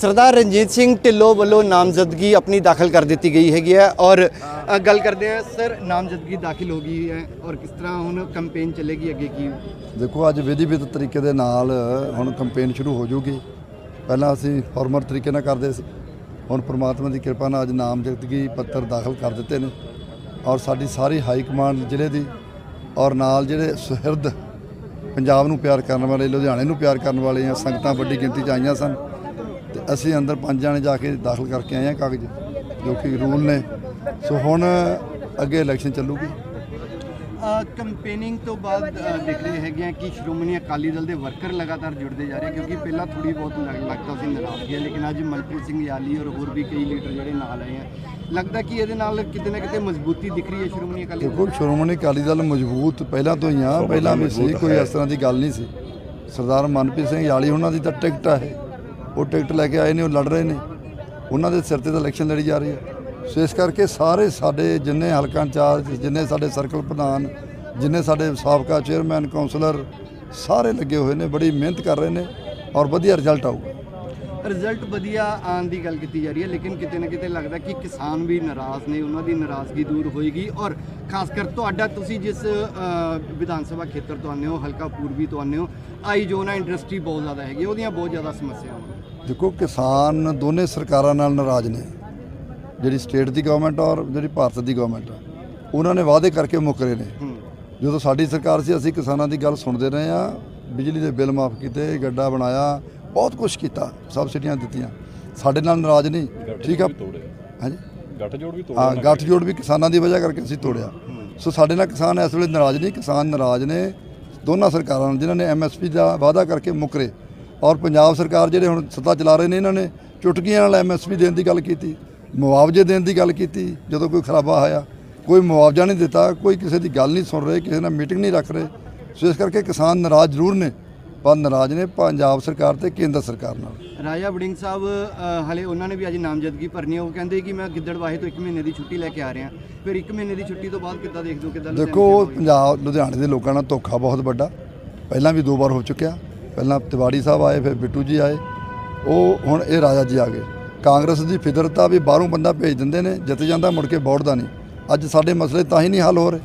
ਸਰਦਾਰ ਰਣਜੀਤ ਸਿੰਘ ਢਿੱਲੋਂ ਵੱਲੋਂ ਨਾਮਜ਼ਦਗੀ ਆਪਣੀ ਦਾਖਲ ਕਰ ਦਿੱਤੀ ਗਈ ਹੈਗੀ ਹੈ ਔਰ ਗੱਲ ਕਰਦੇ ਹਾਂ, ਸਰ, ਨਾਮਜ਼ਦਗੀ ਦਾਖਲ ਹੋ ਗਈ ਹੈ ਔਰ ਕਿਸ ਤਰ੍ਹਾਂ ਹੁਣ ਕੈਂਪੇਨ ਚੱਲੇਗੀ ਅੱਗੇ ਕੀ? ਦੇਖੋ, ਅੱਜ ਵਿਧੀ ਵਿਧ ਤਰੀਕੇ ਦੇ ਨਾਲ ਹੁਣ ਕੰਪੇਨ ਸ਼ੁਰੂ ਹੋ ਜੂਗੀ। ਪਹਿਲਾਂ ਅਸੀਂ ਫਾਰਮਰ ਤਰੀਕੇ ਨਾਲ ਕਰਦੇ ਸੀ। ਹੁਣ ਪ੍ਰਮਾਤਮਾ ਦੀ ਕਿਰਪਾ ਨਾਲ ਅੱਜ ਨਾਮਜ਼ਦਗੀ ਪੱਤਰ ਦਾਖਲ ਕਰ ਦਿੱਤੇ ਨੇ ਔਰ ਸਾਡੀ ਸਾਰੀ ਹਾਈ ਕਮਾਂਡ ਜ਼ਿਲ੍ਹੇ ਦੀ ਔਰ ਨਾਲ ਜਿਹੜੇ ਸੁਹਿਰਦ ਪੰਜਾਬ ਨੂੰ ਪਿਆਰ ਕਰਨ ਵਾਲੇ, ਲੁਧਿਆਣੇ ਨੂੰ ਪਿਆਰ ਕਰਨ ਵਾਲੇ ਆ ਸੰਗਤਾਂ ਵੱਡੀ ਗਿਣਤੀ 'ਚ ਆਈਆਂ ਸਨ ਤੇ ਅਸੀਂ ਅੰਦਰ ਪੰਜ ਜਾਣੇ ਜਾ ਕੇ ਦਾਖਲ ਕਰਕੇ ਆਏ ਆ ਕਾਗਜ਼ ਜੋ ਕਿ ਰੂਲ ਨੇ। ਸੋ ਹੁਣ ਅੱਗੇ ਇਲੈਕਸ਼ਨ ਚੱਲੂਗੀ। ਕੰਪੇਨਿੰਗ ਤੋਂ ਬਾਅਦ ਦੇਖ ਰਹੇ ਹੈਗੇ ਆ ਕਿ ਸ਼੍ਰੋਮਣੀ ਅਕਾਲੀ ਦਲ ਦੇ ਵਰਕਰ ਲਗਾਤਾਰ ਜੁੜਦੇ ਜਾ ਰਹੇ ਕਿਉਂਕਿ ਪਹਿਲਾਂ ਥੋੜੀ ਬਹੁਤ ਲੱਗ- ਲੱਗਦਾ ਸੀ ਨਾਰਾਜ਼ਗੀ ਹੈ ਲੇਕਿਨ ਅੱਜ ਮਲਪ੍ਰੀਤ ਸਿੰਘ ਯਾਲੀ ਔਰ ਹੋਰ ਵੀ ਕਈ ਲੀਡਰ ਜਿਹੜੇ ਨਾਲ ਆਏ ਆ। ਲੱਗਦਾ ਕਿ ਇਹਦੇ ਨਾਲ ਕਿਤੇ ਨਾ ਕਿਤੇ ਮਜ਼ਬੂਤੀ ਦਿਖ ਰਹੀ ਹੈ ਸ਼੍ਰੋਮਣੀ ਅਕਾਲੀ ਦਲ ਦੇਖੋ ਸ਼੍ਰੋਮਣੀ ਅਕਾਲੀ ਦਲ ਮਜ਼ਬੂਤ ਪਹਿਲਾਂ ਤੋਂ ਹੀ ਆ ਪਹਿਲਾਂ ਵੀ ਸੀ ਕੋਈ ਇਸ ਤਰ੍ਹਾਂ ਦੀ ਗੱਲ ਨਹੀਂ ਸੀ। ਸਰਦਾਰ ਮਨਪ੍ਰੀਤ ਸਿੰਘ ਯਾਲੀ ਉਹਨਾਂ ਦੀ ਤਾਂ ਟਿਕਟ ਆ ਇਹ ਉਹ ਟਿਕਟ ਲੈ ਕੇ ਆਏ ਨੇ, ਉਹ ਲੜ ਰਹੇ ਨੇ। ਉਹਨਾਂ ਦੇ ਸਿਰ ਤੇ ਤਾਂ ਇਲੈਕਸ਼ਨ ਲੜੀ ਜਾ ਰਹੀ ਹੈ। ਸੋ ਇਸ ਕਰਕੇ ਸਾਰੇ ਸਾਡੇ ਜਿੰਨੇ ਹਲਕਾ ਇੰਚਾਰਜ, ਜਿੰਨੇ ਸਾਡੇ ਸਰਕਲ ਪ੍ਰਧਾਨ, ਜਿੰਨੇ ਸਾਡੇ ਸਾਬਕਾ ਚੇਅਰਮੈਨ ਕਾਉਂਸਲਰ ਸਾਰੇ ਲੱਗੇ ਹੋਏ ਨੇ, ਬੜੀ ਮਿਹਨਤ ਕਰ ਰਹੇ ਨੇ ਔਰ ਵਧੀਆ ਰਿਜ਼ਲਟ ਆਊਗਾ। ਰਿਜ਼ਲਟ ਵਧੀਆ ਆਉਣ ਦੀ ਗੱਲ ਕੀਤੀ ਜਾ ਰਹੀ ਹੈ ਲੇਕਿਨ ਕਿਤੇ ਨਾ ਕਿਤੇ ਲੱਗਦਾ ਕਿ ਕਿਸਾਨ ਵੀ ਨਾਰਾਜ਼ ਨੇ ਉਹਨਾਂ ਦੀ ਨਾਰਾਜ਼ਗੀ ਦੂਰ ਹੋਏਗੀ। ਔਰ ਖਾਸ ਕਰ ਤੁਹਾਡਾ ਤੁਸੀਂ ਜਿਸ ਵਿਧਾਨ ਸਭਾ ਖੇਤਰ ਤੋਂ ਆਉਂਦੇ ਹੋ ਹਲਕਾ ਪੂਰਬੀ ਤੋਂ ਆਉਂਦੇ ਹੋ ਆਈ ਜੋਨਾ ਇੰਡਸਟਰੀ ਬਹੁਤ ਜ਼ਿਆਦਾ ਹੈਗੀ ਉਹਦੀਆਂ ਬਹੁਤ ਜ਼ਿਆਦਾ ਸਮੱਸਿਆਵਾਂ ਦੇਖੋ ਕਿਸਾਨ ਦੋਨੇ ਸਰਕਾਰਾਂ ਨਾਲ ਨਾਰਾਜ਼ ਨੇ। ਜਿਹੜੀ ਸਟੇਟ ਦੀ ਗਵਰਨਮੈਂਟ ਔਰ ਜਿਹੜੀ ਭਾਰਤ ਦੀ ਗਵਰਨਮੈਂਟ ਆ। ਉਹਨਾਂ ਨੇ ਵਾਅਦੇ ਕਰਕੇ ਮੁੱਕਰੇ ਨੇ। ਜਦੋਂ ਸਾਡੀ ਸਰਕਾਰ ਸੀ ਅਸੀਂ ਕਿਸਾਨਾਂ ਦੀ ਗੱਲ ਸੁਣਦੇ ਰਹੇ ਆ ਬਿਜਲੀ ਦੇ ਬਿੱਲ ਮਾਫ ਕੀਤੇ ਗੱਡਾ ਬਣਾਇਆ ਬਹੁਤ ਕੁਝ ਕੀਤਾ ਸਬਸਿਡੀਆਂ ਦਿੱਤੀਆਂ। ਸਾਡੇ ਨਾਲ ਨਾਰਾਜ਼ ਨਹੀਂ ਠੀਕ ਆ? ਹਾਂਜੀ? ਗੱਠਜੋੜ ਵੀ ਹਾਂ ਗੱਠਜੋੜ ਵੀ ਕਿਸਾਨਾਂ ਦੀ ਵਜ੍ਹਾ ਕਰਕੇ ਅਸੀਂ ਤੋੜਿਆ। ਸੋ ਸਾਡੇ ਨਾਲ ਕਿਸਾਨ ਇਸ ਵੇਲੇ ਨਾਰਾਜ਼ ਨਹੀਂ ਕਿਸਾਨ ਨਾਰਾਜ਼ ਨੇ। ਦੋਨਾਂ ਸਰਕਾਰਾਂ ਨਾਲ ਜਿਨ੍ਹਾਂ ਨੇ ਐਮਐਸਪੀ ਦਾ ਵਾਅਦਾ ਕਰਕੇ ਮੁੱਕਰੇ ਔਰ ਪੰਜਾਬ ਸਰਕਾਰ ਜਿਹੜੇ ਹੁਣ ਸੱਤਾ ਚਲਾ ਰਹੇ ਨੇ ਇਹਨਾਂ ਨੇ ਚੁਟਕੀਆਂ ਨਾਲ ਐਮਐਸਪੀ ਦੇਣ ਦੀ ਗੱਲ ਕੀਤੀ ਮੁਆਵਜ਼ੇ ਦੇਣ ਦੀ ਗੱਲ ਕੀਤੀ ਜਦੋਂ ਕੋਈ ਖਰਾਬਾ ਆਇਆ ਕੋਈ ਮੁਆਵਜ਼ਾ ਨਹੀਂ ਦਿੱਤਾ ਕੋਈ ਕਿਸੇ ਦੀ ਗੱਲ ਨਹੀਂ ਸੁਣ ਰਹੇ ਕਿਸੇ ਨਾਲ ਮੀਟਿੰਗ ਨਹੀਂ ਰੱਖ ਰਹੇ। ਸੋ ਇਸ ਕਰਕੇ ਕਿਸਾਨ ਨਾਰਾਜ਼ ਜ਼ਰੂਰ ਨੇ। ਪਰ ਨਾਰਾਜ਼ ਨੇ ਪੰਜਾਬ ਸਰਕਾਰ ਤੇ ਕੇਂਦਰ ਸਰਕਾਰ ਨਾਲ। ਰਾਜਾ ਵੜਿੰਗ ਸਾਹਿਬ ਅ, ਹਲੇ ਉਹਨਾਂ ਨੇ ਵੀ ਅੱਜ ਨਾਮਜ਼ਦਗੀ ਭਰਨੀ ਹੈ। ਉਹ ਕਹਿੰਦੇ ਕਿ ਮੈਂ ਗਿੱਦੜਵਾਹੇ ਤੋਂ 1 ਮਹੀਨੇ ਦੀ ਛੁੱਟੀ ਲੈ ਕੇ ਆ ਰਿਹਾ। ਫਿਰ 1 ਮਹੀਨੇ ਦੀ ਛੁੱਟੀ ਤੋਂ ਬਾਅਦ ਕਿੱਦਾਂ ਦੇਖਦੇ ਹੋ ਕਿੱਦਾਂ ਲੁਧਿਆਣੇ ਦੇਖੋ? ਪੰਜਾਬ ਲੁਧਿਆਣੇ ਦੇ ਲੋਕਾਂ ਨਾਲ ਧੋਖਾ ਬਹੁਤ ਵੱਡਾ। ਪਹਿਲਾਂ ਵੀ ਦੋ ਵਾਰ ਹੋ ਚੁੱਕਿਆ। ਪਹਿਲਾਂ ਤਿਵਾੜੀ ਸਾਹਿਬ ਆਏ ਫਿਰ ਬਿੱਟੂ ਜੀ ਆਏ। ਉਹ ਹੁਣ ਇਹ ਰਾਜਾ ਜੀ ਆ ਗਏ। ਕਾਂਗਰਸ ਦੀ ਫਿਦਰਤਾ ਵੀ ਬਾਹਰੋਂ ਬੰਦਾ ਭੇਜ ਦਿੰਦੇ ਨੇ। ਜਿੱਤ ਜਾਂਦਾ ਮੁੜ ਕੇ ਬੋੜਦਾ ਨਹੀਂ। ਅੱਜ ਸਾਡੇ ਮਸਲੇ ਤਾਂ ਹੀ ਨਹੀਂ ਹੱਲ ਹੋ ਰਹੇ।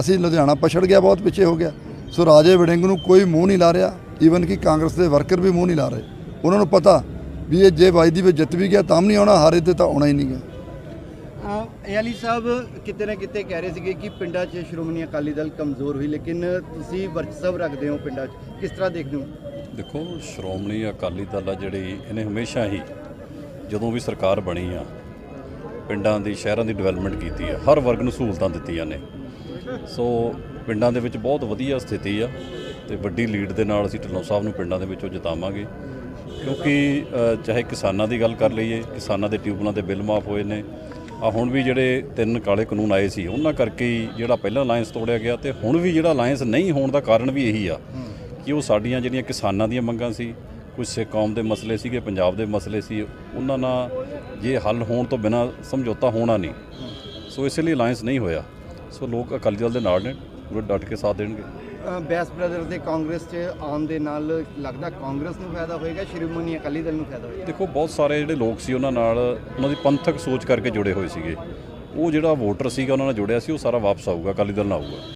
ਅਸੀਂ ਲੁਧਿਆਣਾ ਪਛੜ ਗਿਆ ਬਹੁਤ ਪਿੱਛੇ ਹੋ ਗਿਆ। ਸੋ ਰਾਜੇ ਵੜਿੰਗ ਨੂੰ ਕੋਈ ਮੂੰਹ ਨਹੀਂ ਲਾ ਰਿਹਾ। ਈਵਨ ਕਿ ਕਾਂਗਰਸ ਦੇ ਵਰਕਰ ਵੀ ਮੂੰਹ ਨਹੀਂ ਲਾ ਰਹੇ। ਉਹਨਾਂ ਨੂੰ ਪਤਾ ਵੀ ਇਹ ਜੇ ਵਾਇਦੀ ਵਿੱਚ ਜਿੱਤ ਵੀ ਗਿਆ ਤਾਂ ਵੀ ਨਹੀਂ ਆਉਣਾ ਹਾਰੇ ਤੇ ਤਾਂ ਆਉਣਾ ਹੀ ਨਹੀਂ ਅ, ਇਹ ਅਲੀ ਸਾਹਿਬ ਕਿਤੇ ਨਾ ਕਿਤੇ ਕਹਿ ਰਹੇ ਸੀਗੇ ਕਿ ਪਿੰਡਾਂ 'ਚ ਸ਼੍ਰੋਮਣੀ ਅਕਾਲੀ ਦਲ ਕਮਜ਼ੋਰ ਹੋਈ ਲੇਕਿਨ ਤੁਸੀਂ ਵਰਚਸਵ ਰੱਖਦੇ ਹੋ ਪਿੰਡਾਂ 'ਚ ਕਿਸ ਤਰ੍ਹਾਂ ਦੇਖਦੇ ਹੋ? ਦੇਖੋ ਸ਼੍ਰੋਮਣੀ ਅਕਾਲੀ ਦਲ ਆ ਜਿਹੜੀ ਇਹਨੇ ਹਮੇਸ਼ਾ ਹੀ ਜਦੋਂ ਵੀ ਸਰਕਾਰ ਬਣੀ ਆ ਪਿੰਡਾਂ ਦੀ ਸ਼ਹਿਰਾਂ ਦੀ ਡਿਵੈਲਪਮੈਂਟ ਕੀਤੀ ਆ ਹਰ ਵਰਗ ਨੂੰ ਸਹੂਲਤਾਂ ਦਿੱਤੀਆਂ ਨੇ। ਸੋ ਪਿੰਡਾਂ ਦੇ ਵਿੱਚ ਬਹੁਤ ਵਧੀਆ ਸਥਿਤੀ ਆ। ਤੇ ਵੱਡੀ ਲੀਡ ਦੇ ਨਾਲ ਅਸੀਂ ਢਿੱਲੋਂ ਸਾਹਿਬ ਨੂੰ ਪਿੰਡਾਂ ਦੇ ਵਿੱਚੋਂ ਜਿਤਾਵਾਂਗੇ। ਕਿਉਂਕਿ ਚਾਹੇ ਕਿਸਾਨਾਂ ਦੀ ਗੱਲ ਕਰ ਲਈਏ, ਕਿਸਾਨਾਂ ਦੇ ਟਿਊਬਲਾਂ ਦੇ ਬਿੱਲ ਮਾਫ ਹੋਏ ਨੇ। ਆ ਹੁਣ ਵੀ ਜਿਹੜੇ ਤਿੰਨ ਕਾਲੇ ਕਾਨੂੰਨ ਆਏ ਸੀ, ਉਹਨਾਂ ਕਰਕੇ ਹੀ ਜਿਹੜਾ ਪਹਿਲਾਂ ਅਲਾਈਅੰਸ ਤੋੜਿਆ ਗਿਆ ਤੇ ਹੁਣ ਵੀ ਜਿਹੜਾ ਅਲਾਈਅੰਸ ਨਹੀਂ ਹੋਣ ਦਾ ਕਾਰਨ ਵੀ ਇਹੀ ਆ ਕਿ ਉਹ ਸਾਡੀਆਂ ਜਿਹੜੀਆਂ ਕਿਸਾਨਾਂ ਦੀਆਂ ਮੰਗਾਂ ਸੀ, ਕੁਝ ਸਿੱਖ ਕੌਮ ਦੇ ਮਸਲੇ ਸੀਗੇ, ਪੰਜਾਬ ਦੇ ਮਸਲੇ ਸੀ, ਉਹਨਾਂ ਨਾਲ ਜੇ ਹੱਲ ਹੋਣ ਤੋਂ ਬਿਨਾ ਸਮਝੌਤਾ ਹੋਣਾ ਨਹੀਂ। ਸੋ ਇਸੇ ਲਈ ਅਲਾਈਅੰਸ ਨਹੀਂ ਹੋਇਆ। ਸੋ ਲੋਕ ਅਕਾਲੀ ਦਲ ਦੇ ਨਾਲ ਨੇ ਪੂਰੇ ਡਟ ਕੇ ਸਾਥ ਦੇਣਗੇ। ਬੈਸ ਬ੍ਰਦਰ ਦੇ ਕਾਂਗਰਸ 'ਚ ਆਉਣ ਦੇ ਨਾਲ ਲੱਗਦਾ ਕਾਂਗਰਸ ਨੂੰ ਫਾਇਦਾ ਹੋਏਗਾ, ਸ਼੍ਰੋਮਣੀ ਅਕਾਲੀ ਦਲ ਨੂੰ ਫਾਇਦਾ ਹੋਏਗਾ? ਦੇਖੋ, ਬਹੁਤ ਸਾਰੇ ਜਿਹੜੇ ਲੋਕ ਸੀ ਉਹਨਾਂ ਨਾਲ, ਉਹਨਾਂ ਦੀ ਪੰਥਕ ਸੋਚ ਕਰਕੇ ਜੁੜੇ ਹੋਏ ਸੀਗੇ। ਉਹ ਜਿਹੜਾ ਵੋਟਰ ਸੀਗਾ, ਉਹਨਾਂ ਨਾਲ ਜੁੜਿਆ ਸੀ, ਉਹ ਸਾਰਾ ਵਾਪਸ ਆਊਗਾ, ਅਕਾਲੀ ਦਲ ਨਾਲ ਆਊਗਾ।